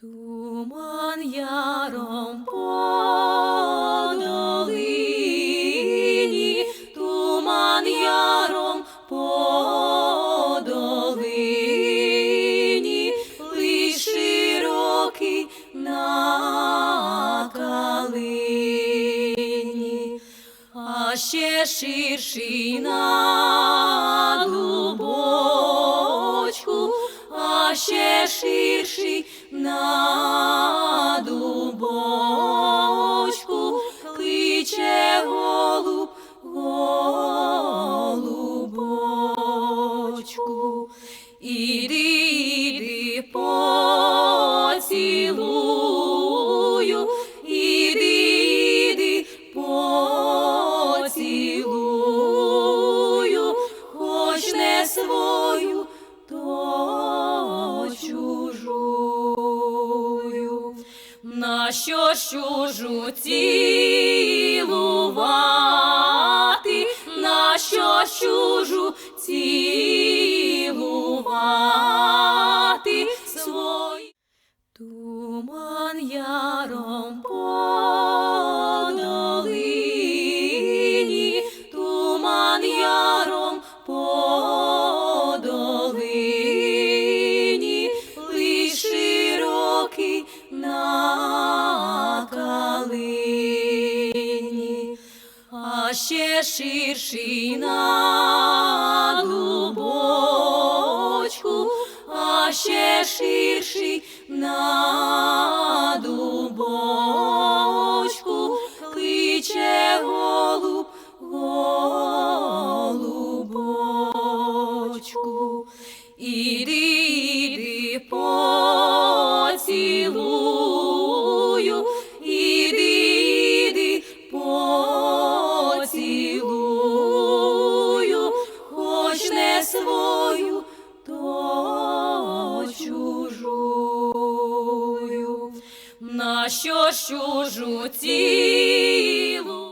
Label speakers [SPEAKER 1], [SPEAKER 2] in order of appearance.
[SPEAKER 1] Туман яром по долині, туман яром по долині, лиш широкий на калині, а ще ширший на а ще ширший на чужую. На ж чужу цілувати, нащо ж чужу цілувати свой Туман яром а ще ширший на дубочку, а ще ширший на свою, то чужую. На що чужу цілу?